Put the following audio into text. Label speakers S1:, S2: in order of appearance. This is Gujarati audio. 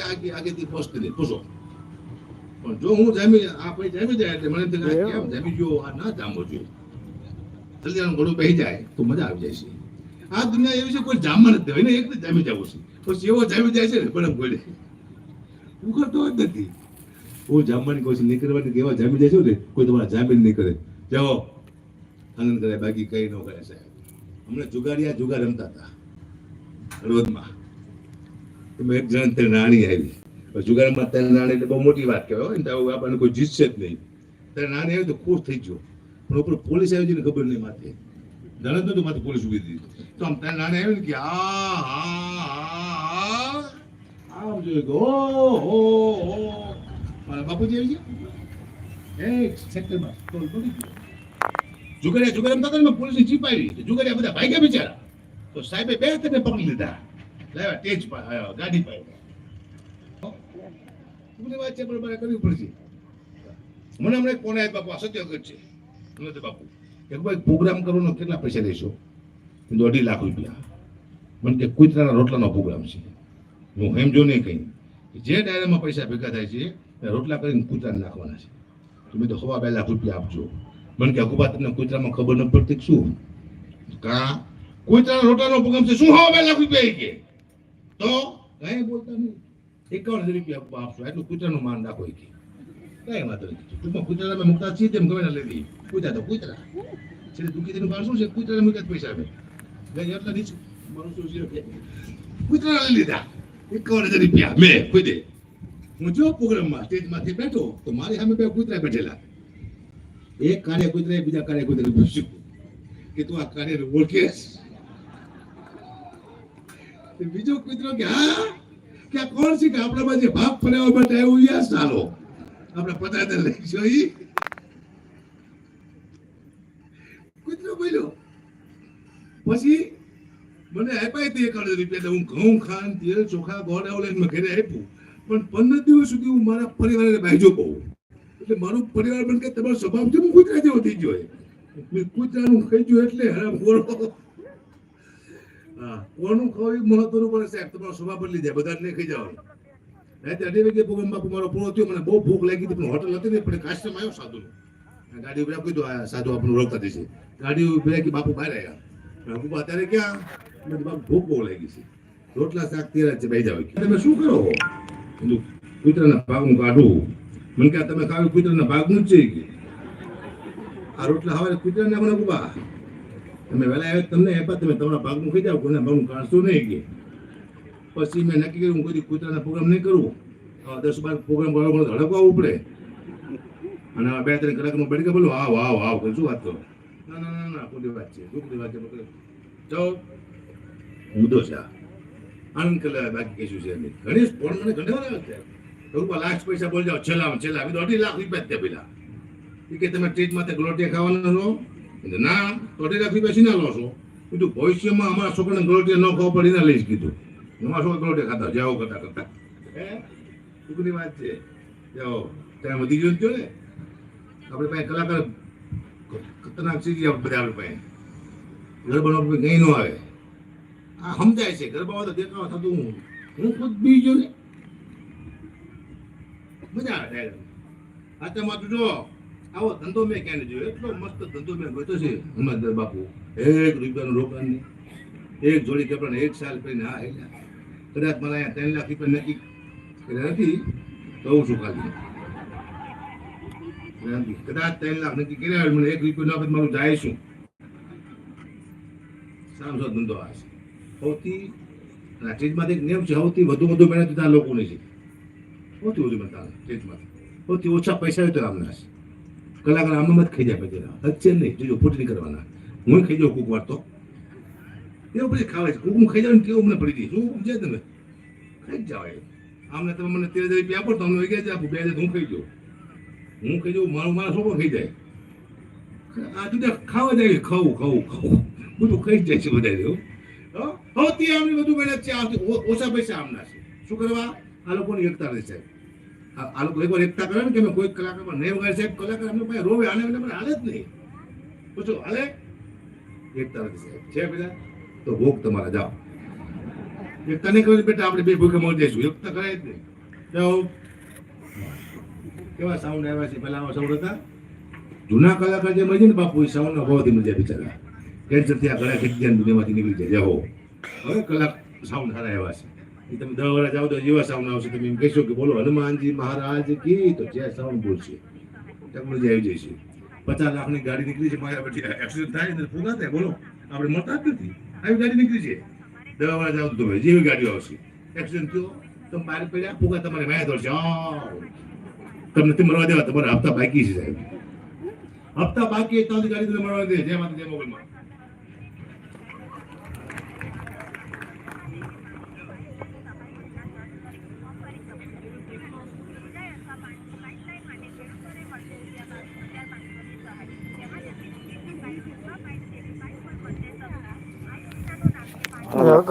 S1: આગે આગેથી પોસ્ટ કરી પૂછો. પણ જો હું જામી આપણે જામી જાય એટલે મને કેમ જામી ગયો. આ ના જામવો જોઈએ. જલ્દી ઘણું બેસી જાય તો મજા આવી જાય છે. આ દુનિયા એવી છે, કોઈ જામવા નથી હોય ને એક જામી જવું છે. પછી એવો જામી જાય છે ને પણ બોલે ઉઘડતો જ નથી. હું જામવાની કોઈ નીકળવાની એવા જામી જાય છે ને, કોઈ તમારા જામીન નહીં કરે. જાઓ. આનંદ કરે બાકી કઈ ન કરે સાહેબ. હમણાં જુગાડિયા જુગાર રમતા હતા. રોજમાં એમાં એક જણ નાણી આવી. જુગારમાં તેને રાણી એટલે બહુ મોટી વાત કહેવાય ને આવું આપણને કોઈ જીતશે જ નહીં. ત્યારે રાણી આવી તો ખુશ થઈ ગયો. પણ ઉપર પોલીસ આવી જઈને ખબર નહીં માથે. જ નતું માથે પોલીસ ઊભી દીધી તો આમ ત્યાં રાણી આવી ને કે આ હા આમ જોયું કે ઓ હો હો. મારા બાપુજી આવી ગયા? એક સેકન્ડમાં ટોલ પડી ગયો. હતા ને, પોલીસની જીપ આવી. જુગારિયા બધા ભાગ્યા બિચારા. તો સાહેબે બે તેને પકડી લીધા. લાવ્યા આયા, ગાડી પાઈ મને વાત છે પ્રમાણે કરવી પડશે. મને હમણાં એક ફોન આવ્યો બાપુ આ સત્ય વખત છે. તો બાપુ એક ભાઈ પ્રોગ્રામ કરવાનો કેટલા પૈસા દેશો? દોઢી લાખ રૂપિયા. મને કે કુતરાના રોટલાનો પ્રોગ્રામ છે. હું એમ જો નહીં કહી જે ડાયરામાં પૈસા ભેગા થાય છે રોટલા કરીને કૂતરાને નાખવાના છે. તમે તો હવા બે લાખ રૂપિયા આપજો. મને કે અકુબા તમને કૂતરામાં ખબર ન પડતી શું? કા? કૂતરાના રોટલાનો પ્રોગ્રામ છે. શું હવા બે લાખ રૂપિયા કે? તો કઈ બોલતા નહીં. એકાવન રૂપિયા આપવા આપશો. એટલું કૂતરાનું માન રાખો કે. કઈ વાંધો નથી. ટૂંકમાં કૂતરા તમે મુકતા છીએ તેમ ગમે લઈ લેવી. કૂતરા તો કૂતરા. છે દુઃખી તેનું કારણ શું છે? કૂતરા મૂક્યા પૈસા આપે. ગઈ એટલા નીચું. માણસો છે કૂતરા લઈ લીધા. એકાવન હજાર રૂપિયા. મેં, કોઈ દે. હું જો પ્રોગ્રામમાં સ્ટેજમાંથી બેઠો, તો મારી સામે બે કૂતરા બેઠેલા. એક કાર્ય કૂતરા બીજા કાર્ય કૂતરા પૂછ્યું કે તું આ કાર્ય ઓળખીશ? બીજો કૂતરો કે, હા? કે કોણ છે કે આપણામાં જે ભાગ ફરેવા માટે આવ્યું? યા ચાલો આપણે પતાદર લઈ જોઈ કૂતરો બોલ્યો, પછી મને આપ્યા તે એક રૂપિયા હું ઘઉં ખાન તેલ, ચોખા, ગોળ એવું લઈને ઘરે આપ્યું. પણ પંદર દિવસ સુધી હું મારા પરિવારને બાજુ બહુ. એટલે મારો પરિવાર પણ કે તમારો સ્વભાવ છે હું કૂતરા જેવો થઈ ગયો કૂતરાનું ખાઈ ગયું એટલે હરામ બોલો કોનું એ મહત્વનું પડે સાહેબ? તમારો સ્વભાવ બદલી જાય. બધા નહીં ખાઈ રાતે અઢી વાગે પોગમ બાપુ મારો પૂરો થયો. મને બહુ ભૂખ લાગી હતી, પણ હોટલ હતી ને પણ કાશ્રમ આવ્યો સાધુ ગાડી ઉપર કીધું સાધુ આપણને રોકતા દેશે ગાડી ઉપર કે બાપુ બહાર આવ્યા. બાપુ અત્યારે ક્યાં? મને બાપુ ભૂખ બહુ લાગી છે. રોટલા, શાક તેરા છે ભાઈ જાવ તમે શું કરો કીધું, કૂતરાના ભાગનું કાઢું. મને કે તમે ખાવ કૂતરાના ભાગનું જ છે. આ રોટલા હવે કૂતરાને મને ઊભા તમે વહેલા આવ્યા, તમને આપ્યા, તમે તમારા ભાગનું ખાઈ જાવ કોઈના ભાગનું કાઢશો નહીં કે પછી મેં નક્કી કર્યું કોઈ કૂતરાના પ્રોગ્રામ નહીં કરું. આ દસ બાર પ્રોગ્રામ કરવા તો હડકવા ઉપડે પડે. અને બે ત્રણ કલાકનું બેઠી બોલું હા વાહ કરું શું વાત કરો? ના ના ના ના ખોટી વાત છે. ખોટી વાત છે. જાઓ. મુદ્દો છે આનંદ કલા બાકી કહેશું છે ઘણી ફોન મને ઘણી વાર આવે છે. રૂપા, લાખ પૈસા બોલી જાઓ છેલ્લા છેલ્લા અઢી લાખ રૂપિયા જ તે પેલા એ કે તમે ટ્રીટ માટે ગલોટિયા ખાવાના છો? ના તો અઢી લાખ રૂપિયા શીના લો કીધું, ભવિષ્યમાં અમારા છોકરાને ગલોટિયા ન ખાવા પડે ના લઈશ કીધું. અમારા છોકરા ગલોટિયા ખાતા, જાઓ કરતા કરતા. ટૂંકની વાત છે. જાઓ. ટાઈમ વધી ગયો છે ને આપણે પાસે કલાકાર ખતરનાક ચીજ ગયા બધા આપણે પાસે. ગરબાનો કંઈ ન આવે. આ સમજાય છે ગરબામાં તો દેખાવ થતું હું. હું ખુદ બી જો ને? મજા આવે આ તમારું જો આવો ધંધો મેં ક્યાં નહીં જોયો. એટલો મસ્ત ધંધો મેં ગોત્યો છે હમણાં બાપુ. એક રૂપિયાનું રોકાણ નહીં એક જોડી કપડાં એક સાલ કરીને હા એટલે કદાચ મને અહીંયા ત્રણ લાખ રૂપિયા નક્કી કર્યા નથી, તો હું શું ખાલી. કદાચ ત્રણ લાખ નક્કી કર્યા મને એક રૂપિયો ના મારું જાય શું? સામસો ધંધો આ છે. સૌથી ચીજમાંથી એક નિયમ છે, સૌથી વધુ વધુ મહેનત ત્યાં લોકોની છે. સૌથી વધુ મહેનત, આ ચીજમાંથી. સૌથી ઓછા પૈસા હોય તો આમના છે કલાકાર આમ મત ખાઈ જાય પછી છે નહીં જોજો ફૂટ નહીં કરવાના. હું ખાઈ જાઉં કુક વાર તો. એવું પછી ખાવે છે. કુક ખાઈ જાવ ને કેવું મને પડી દઈ શું સમજે તમે? ખાઈ જ જાવ આમ આમને તમે મને તેર હજાર આપો તો એક જ આપું બે હજાર હું ખાઈ જાઉં. હું ખાઈ જાઉં, મારું, મારા છોકરો ખાઈ જાય. આ તું ખાવા જાય ખાવું ખાવું ખાવું. બધું ખાઈ જાય છે બધા એવું તે આમની બધું મહેનત છે. ઓછા પૈસા આમના છે. શું કરવા? આ લોકોની એકતા રહે છે આ લોકો એકવાર એકતા કરે ને કે કોઈ કલાકારમાં નહીં વગાડે સાહેબ કલાકાર અમને પાસે રોવે, આને મને હાલે જ નહીં. પૂછો, હાલે? એકતા નથી સાહેબ. છે બધા? તો ભોગ તમારા, જાઓ. એક નહીં કરે બેટા, આપણે બે ભૂખે મળી જઈશું. એકતા કરે જ નહીં. જાઓ. કેવા સાઉન્ડ આવ્યા છે? પહેલા આવા સાઉન્ડ હતા? જૂના કલાકાર જે મળી છે ને બાપુ, એ સાઉન્ડ અભાવથી મળી જાય બિચારા. કેન્સરથી આ ગળા ખેંચી દુનિયામાંથી નીકળી જાય. જાઓ. હવે કલાક સાઉન્ડ સારા આવ્યા છે. એ તમે દસ વર્ષ જાઓ તો એવા સાઉન્ડ આવશે. તમે એમ કહેશો કે બોલો, હનુમાનજી મહારાજ કી તો જે સાઉન્ડ બોલશે. ટેકનોલોજી આવી જશે. પચાસ લાખની ગાડી નીકળી છે, મારા પછી એક્સિડન્ટ થાય ને પૂરા થાય, બોલો. આપણે મળતા જ નથી. આવી ગાડી નીકળી છે. દસ વર્ષ જાવ તો તમે, જેવી ગાડીઓ આવશે. એક્સિડન્ટ થયો, તમે મારી પડ્યા, ફૂગા તમારે માયા દોડશે. તમને તે મળવા દેવા, તમારા હપ્તા બાકી છે, સાહેબ. હપ્તા બાકી તો ગાડી તમને મળવા દે. જય માતા જય મોબાઈલમાં Yeah.